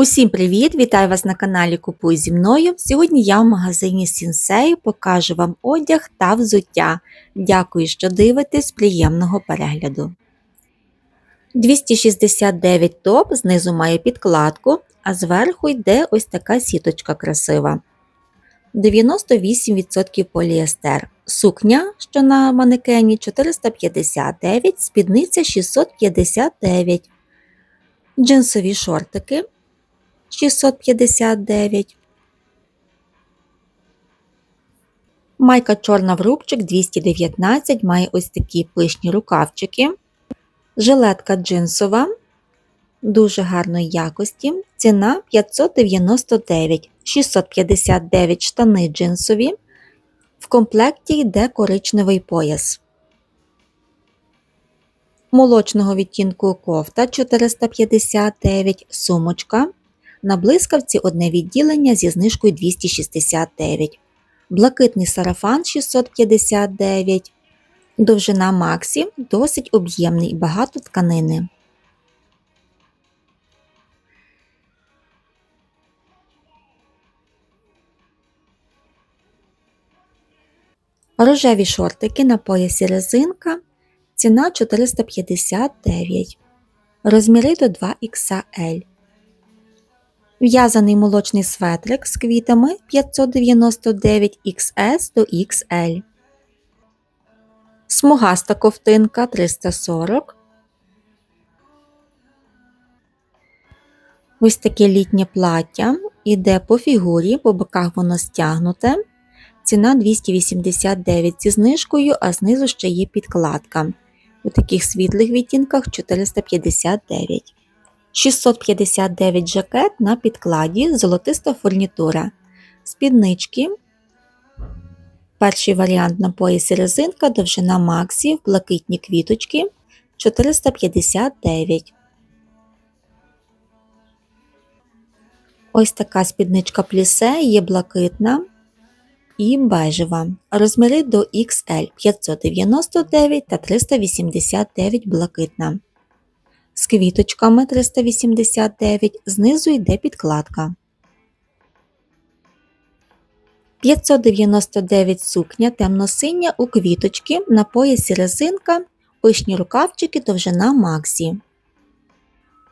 Усім привіт! Вітаю вас на каналі Купуй зі мною. Сьогодні я в магазині Сінсей покажу вам одяг та взуття. Дякую, що дивитесь, приємного перегляду. 269 топ знизу має підкладку, а зверху йде ось така сіточка красива. 98% поліестер. Сукня, що на манекені 459, спідниця 659. Джинсові шортики 659. Майка чорна в рубчик 219, має ось такі пишні рукавчики. Жилетка джинсова дуже гарної якості. Ціна 599, 659 штани джинсові. В комплекті йде коричневий пояс. Молочного відтінку кофта 459, сумочка. На блискавці одне відділення зі знижкою 269, блакитний сарафан 659, довжина Максі досить об'ємний, багато тканини. Рожеві шортики на поясі резинка. Ціна 459. Розміри до 2XL. В'язаний молочний светрик з квітами 599 XS до XL. Смугаста ковтинка 340. Ось таке літнє плаття. Іде по фігурі, по боках воно стягнуте. Ціна 289 зі знижкою, а знизу ще є підкладка. У таких світлих відтінках 459. 659 жакет на підкладі, золотиста фурнітура, спіднички. Перший варіант на поясі резинка, довжина Максі, блакитні квіточки 459. Ось така спідничка плісе є блакитна і бежева. Розміри до XL 599 та 389 блакитна з квіточками 389, знизу йде підкладка. 599 сукня темно-синя у квіточки на поясі резинка, пишні рукавчики довжина Максі.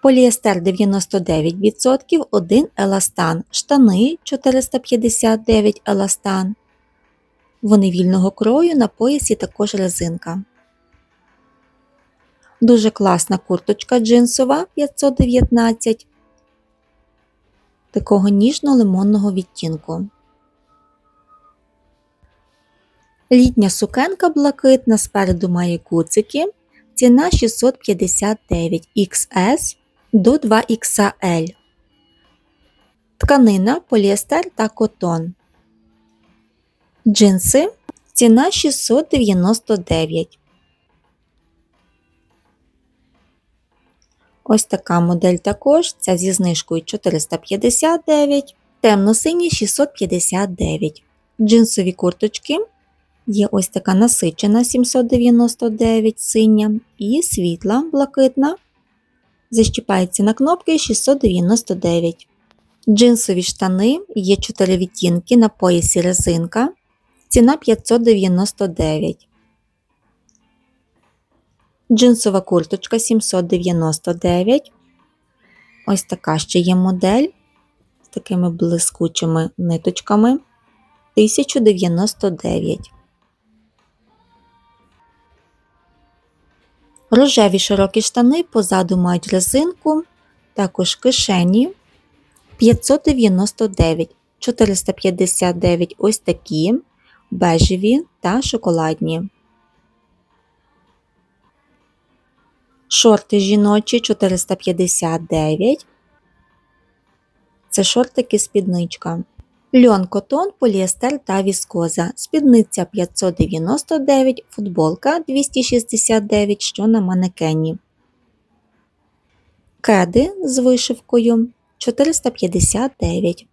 Поліестер 99%, 1 еластан, штани 459 еластан. Вони вільного крою на поясі також резинка. Дуже класна курточка джинсова 519 такого ніжно-лимонного відтінку. Літня сукенка блакитна спереду має куцики. Ціна 659 XS до 2XL. Тканина, поліестер та котон. Джинси. Ціна 699. Ось така модель також, ця зі знижкою 459, темно-синій 659. Джинсові курточки. Є ось така насичена 799 синя і світла блакитна. Защіпається на кнопки 699. Джинсові штани є 4 відтінки на поясі резинка. Ціна 599. Джинсова курточка 799. Ось така ще є модель з такими блискучими ниточками 1099. Рожеві широкі штани позаду мають резинку, також кишені 599, 459 ось такі, бежеві та шоколадні. Шорти жіночі 459. Це шортики спідничка. Льон котон, поліестер та віскоза. Спідниця 599, футболка 269, що на манекені. Кеди з вишивкою 459.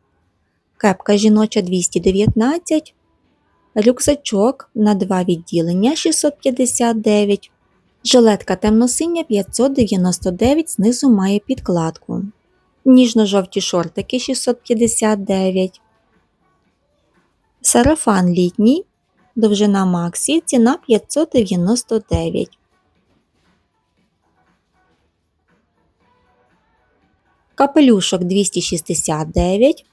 Кепка жіноча 219. Рюкзачок на два відділення 659. Жилетка темно-синя 599 знизу має підкладку. Ніжно-жовті шортики 659. Сарафан літній. Довжина Максі. Ціна 599. Капелюшок 269.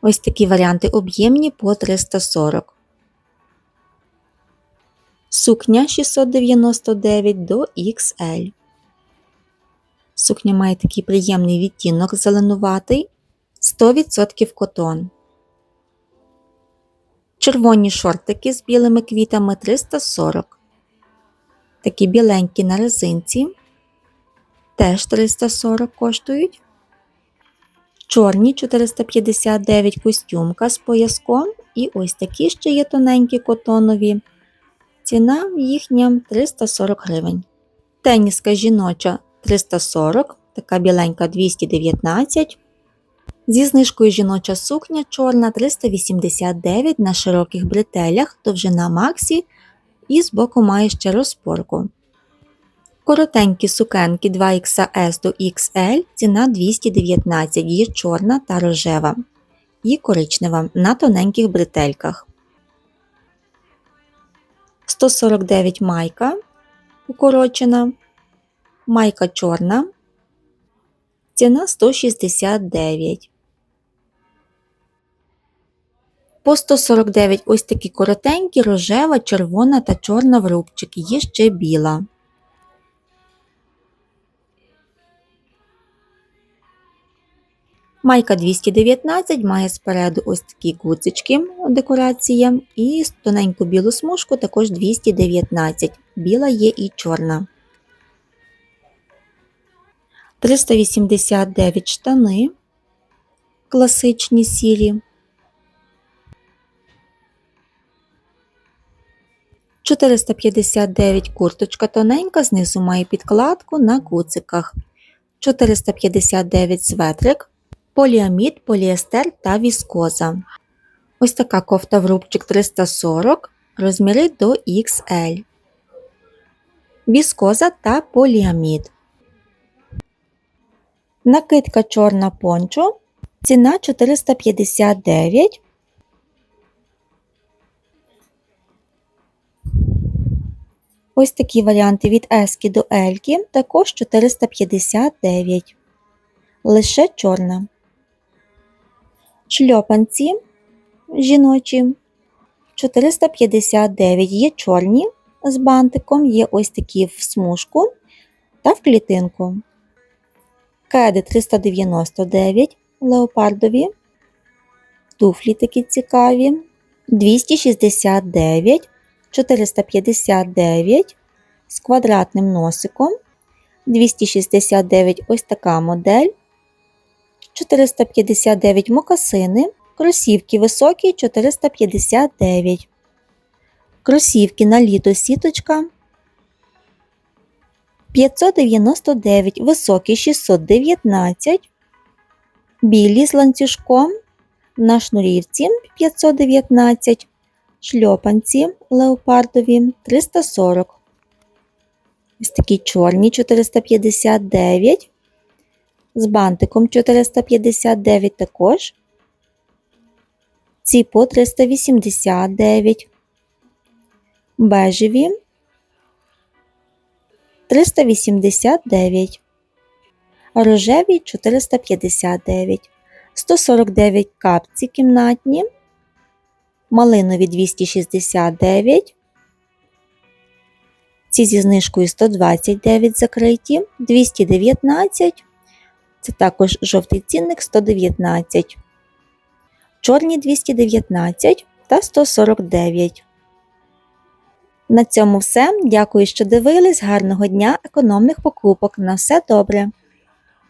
Ось такі варіанти об'ємні по 340. Сукня 699 до XL. Сукня має такий приємний відтінок зеленуватий 100% котон. Червоні шортики з білими квітами 340. Такі біленькі на резинці. Теж 340 коштують. Чорні 459 костюмка з пояском. І ось такі ще є тоненькі котонові. Ціна їхня 340 гривень. Теніска жіноча 340, така біленька 219. Зі знижкою жіноча сукня чорна 389 на широких бретелях, довжина Максі і збоку має ще розпорку. Коротенькі сукенки 2XS до XL, ціна 219, є чорна та рожева. І коричнева на тоненьких бретельках. 149 майка укорочена. Майка чорна. Ціна 169. По 149 ось такі коротенькі, рожева, червона та чорна в рубчик, Є ще біла. Майка 219 має спереду ось такі гудзички декорація і тоненьку білу смужку також 219. Біла є і чорна. 389 штани класичні сірі. 459 курточка тоненька, знизу має підкладку на куциках. 459 светрик, поліамід, поліестер та віскоза. Ось така кофта в рубчик 340, розміри до XL. Віскоза та поліамід. Накидка чорна пончо. Ціна 459. Ось такі варіанти від Ески до Ельки також 459. Лише чорна. Шльопанці жіночі 459. Є чорні з бантиком, є ось такі в смужку та в клітинку. Кеди 399 леопардові. Туфлі такі цікаві. 269, 459 з квадратним носиком. 269 ось така модель. 459 мокасини. Кросівки високі 459. Кросівки на літо сіточка 599, високі 619, білі з ланцюжком на шнурівці 519, шльопанці леопардові 340. Ось такі чорні 459, з бантиком 459 також. Ці по 389, бежеві 389, рожеві 459, 149 капці кімнатні, малинові 269, ці зі знижкою 129 закриті, 219, це також жовтий цінник 119, чорні 219 та 149. На цьому все. Дякую, що дивились. Гарного дня, економних покупок. На все добре!